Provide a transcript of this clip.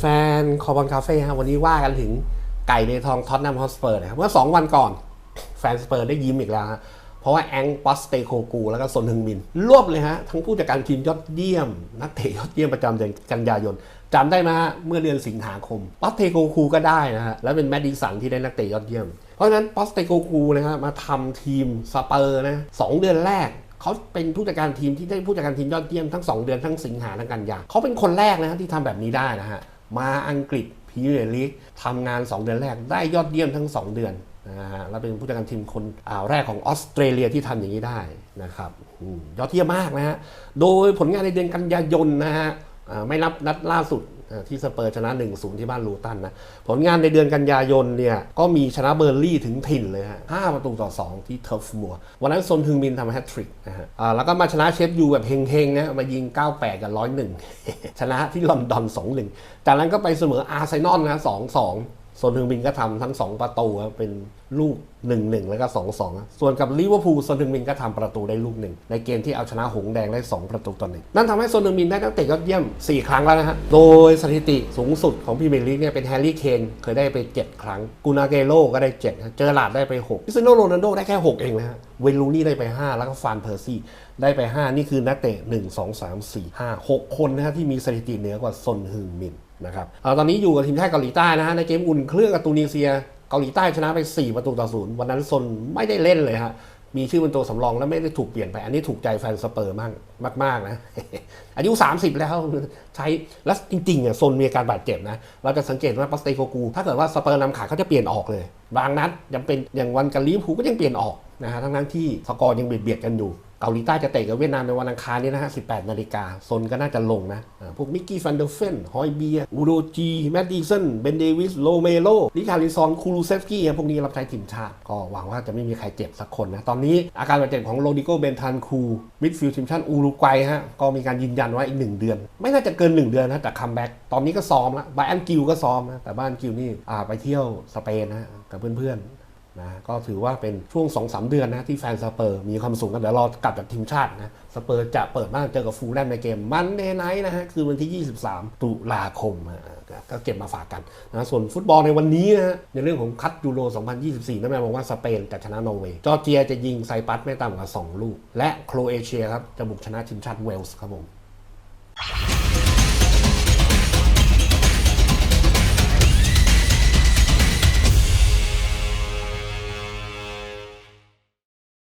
แฟนคอบอลคาเฟ่ฮะวันนี้ว่ากันถึงไก่ในทองท็อตแนมฮอสเปอร์นะครับเมื่อ 2 วันก่อน แฟนสเปอร์ได้ยิ้มอีกแล้วฮะเพราะว่าแองปอสเตโคกู แล้วก็ซนฮึงมิน รวบเลยฮะ ทั้งผู้จัดการทีมยอดเยี่ยม นักเตะยอดเยี่ยมประจำเดือนกันยายนจำได้ไหมเมื่อเดือนสิงหาคมปอสเตโคกูก็ได้นะฮะแล้วเป็นแมดดิสันที่ได้นักเตะยอดเยี่ยม เพราะฉะนั้นปอสเตโคกูนะฮะมาทำทีมสเปอร์นะสองเดือนแรกเขาเป็นผู้จัดการทีมที่ได้ผู้จัดการทีมยอดเยี่ยมทั้ง 2 เดือนทั้งสิงหาทั้งกันยาเขาเป็นคนแรกนะฮะที่ทำแบบนี้ได้นะฮะ มาอังกฤษพีเรลีกทำงาน 2 เดือนแรกได้ยอดเยี่ยมทั้ง 2 เดือนนะฮะแล้วเป็นผู้จัดการทีมคนอ่าแรกของออสเตรเลียที่ทำอย่างนี้ได้นะครับอยอดเยี่ยมมากนะฮะโดยผลงานในเดือนกันยายนนะฮะไม่นับนัดล่าสุด ที่สเปอร์ชนะ1-0ที่บ้านลูตันนะ ผลงานในเดือนกันยายนเนี่ย ก็มีชนะเบอร์ลี่ถึงถิ่นเลยฮะ5ประตูต่อ 2 ที่เทิร์ฟมัววันนั้นซนฮึงมินทำแฮตทริกนะฮะแล้วก็มาชนะเชฟยูแบบเฮงๆนะมายิง 98 กับ 101 ชนะที่ลอนดอน 2-1 จากนั้นก็ไปเสมออาร์เซนอลนะ2-2 โซนฮึงมินก็ทำทั้ง 2 ประตูครับเป็นลูก 1-1 แล้วก็ 2-2 ส่วนกับลิเวอร์พูลโซนฮึงมินก็ทำประตูได้ลูกหนึ่งในเกมที่เอาชนะหงแดงได้ 2 ประตูต่อหนึ่งนั่นทำให้โซนฮึงมินได้นักเตะยอดเยี่ยม 4 ครั้งแล้วนะฮะ โดยสถิติสูงสุดของพรีเมียร์ลีกเนี่ยเป็นแฮร์รี่เคนเคยได้ไป 7 ครั้งกูนาเกโลก็ได้7เจอร์ลาร์ดได้ไป6พิซโนโรนัลโดได้แค่ 6 เองนะฮะเวลูนี่ได้ไป 5 แล้วก็ฟานเพอร์ซี่ได้ไป 5 นี่คือนักเตะ 1 2 3 4 5 6 คนนะฮะที่มีสถิติเหนือกว่าซนฮึงมิน นะครับอตอนนี้อยู่กับทีมชาติเกาหลีใต้นะฮะในเกมอุ่นเครื่องกับตูนิเซียเกาหลีใต้ชนะไป 4 ประตูต่อศูนย์วันนั้นซนไม่ได้เล่นเลยฮะมีชื่อเป็นตัวสำรองแล้วไม่ได้ถูกเปลี่ยนไป อันนี้ถูกใจแฟนสเปอร์มากมากนะอายุ 30 แล้วใช้แล้วจริงๆอะซนมีอาการบาดเจ็บนะ เราจะสังเกตว่าปัสเตโกกู ถ้าเกิดว่าสเปอร์นำขาเขาจะเปลี่ยนออกเลย บางนัดยังเป็นอย่างวันกับลิเวอร์พูก็ยังเปลี่ยนออกนะฮะทั้งนั้นที่สกอร์ยังเบียดๆกันอยู่ เกาหลีใต้จะเตะกับเวียดนามในวันอังคารนี้นะฮะ 18 นาฬิกาโซนก็น่าจะลงนะ พวกมิกกี้ฟันเดอร์เฟน ฮอยเบียอูโดจี แมดดิสัน เบนเดวิส โลเมโลลิคาริซอน คูลูเซฟกี้ พวกนี้รับใช้ทีมชาติ ก็หวังว่าจะไม่มีใครเจ็บสักคนนะ ตอนนี้อาการบาดเจ็บของโรดิโก เบนทันคู มิดฟิลด์ทีมชาติอูรุกวัยฮะ ก็มีการยืนยันว่าอีก 1 เดือน ไม่น่าจะเกิน 1 เดือนนะแต่คัมแบ็กตอนนี้ก็ซ้อมแล้วบาอันกิวก็ซ้อมนะแต่บ้านกิวนี่ไปเที่ยวสเปนนะกับเพื่อนๆ นะก็ถือว่าเป็นช่วง 2-3 เดือนนะที่แฟนสเปอร์มีความสุขกันเดี๋ยวรอกลับจากทีมชาตินะสเปอร์จะเปิดบ้านเจอกับฟูลแลมในเกมมันเดย์ไนท์นะฮะคือวันที่ 23 ตุลาคมก็เก็บมาฝากกันนะส่วนฟุตบอลในวันนี้นะฮะในเรื่องของคัดยูโร 2024 นั่นหมายความว่าสเปนจะชนะนอร์เวย์จอร์เจียจะยิงไซปัสไม่ต่ำกว่า 2 ลูก และโครเอเชียครับจะบุกชนะทีมชาติเวลส์ครับผม